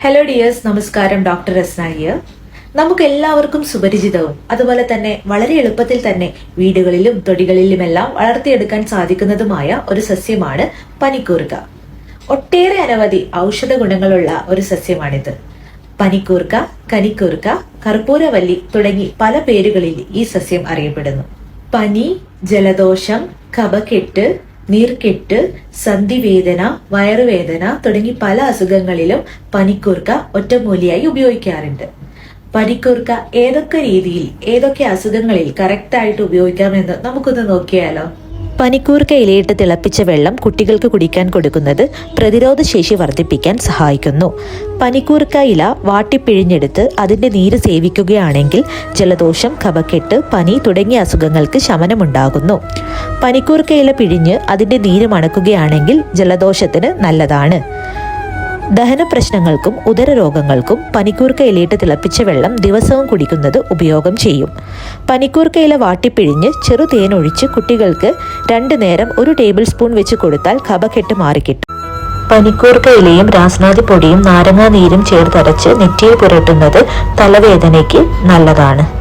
Hello dears നമസ്കാരം. Doctor Rasna here നമുക്ക് എല്ലാവർക്കും സുപരിചിതവും അതുപോലെ തന്നെ വളരെ എളുപ്പത്തിൽ തന്നെ വീടുകളിലും തൊടികളിലുമെല്ലാം വളർത്തിയെടുക്കാൻ സാധിക്കുന്നതുമായ ഒരു സസ്യമാണ് പനിക്കൂർക്ക. ഒട്ടേറെ അനവധി ഔഷധ ഗുണങ്ങളുള്ള ഒരു സസ്യമാണിത്. പനിക്കൂർക്ക കനിക്കൂർക്ക കർപ്പൂരവല്ലി തുടങ്ങി പല പേരുകളിൽ ഈ സസ്യം അറിയപ്പെടുന്നു. പനി ജലദോഷം കഫക്കെട്ട് നീർക്കെട്ട് സന്ധിവേദന വയറുവേദന തുടങ്ങി പല അസുഖങ്ങളിലും പനിക്കൂർക്ക ഒറ്റമൂലിയായി ഉപയോഗിക്കാറുണ്ട്. പനിക്കൂർക്ക ഏതൊക്കെ രീതിയിൽ ഏതൊക്കെ അസുഖങ്ങളിൽ കറക്റ്റായിട്ട് ഉപയോഗിക്കാമെന്ന് നമുക്കൊന്ന് നോക്കിയാലോ? പനിക്കൂർക്ക ഇലയിട്ട് തിളപ്പിച്ച വെള്ളം കുട്ടികൾക്ക് കുടിക്കാൻ കൊടുക്കുന്നത് പ്രതിരോധ ശേഷി വർദ്ധിപ്പിക്കാൻ സഹായിക്കുന്നു. പനിക്കൂർക്ക ഇല വാട്ടിപ്പിഴിഞ്ഞെടുത്ത് അതിന്റെ നീര് സേവിക്കുകയാണെങ്കിൽ ജലദോഷം കഫക്കെട്ട് പനി തുടങ്ങിയ അസുഖങ്ങൾക്ക് ശമനമുണ്ടാകുന്നു. പനിക്കൂർക്ക ഇല പിഴിഞ്ഞ് അതിന്റെ നീര് മണക്കുകയാണെങ്കിൽ ജലദോഷത്തിന് നല്ലതാണ്. ദഹന പ്രശ്നങ്ങൾക്കും ഉദരരോഗങ്ങൾക്കും പനിക്കൂർക്ക ഇലയിട്ട് തിളപ്പിച്ച വെള്ളം ദിവസവും കുടിക്കുന്നത് ഉപയോഗം ചെയ്യും. പനിക്കൂർക്ക ഇല വാട്ടിപ്പിഴിഞ്ഞ് ചെറു തേനൊഴിച്ച് കുട്ടികൾക്ക് രണ്ടു നേരം ഒരു ടേബിൾ സ്പൂൺ വെച്ച് കൊടുത്താൽ കഫക്കെട്ട് മാറിക്കിട്ടും. പനിക്കൂർക്ക ഇലയും രാസ്നാദി പൊടിയും നാരങ്ങാനീരും ചേർത്തരച്ച് നെറ്റിയിൽ പുരട്ടുന്നത് തലവേദനയ്ക്ക് നല്ലതാണ്.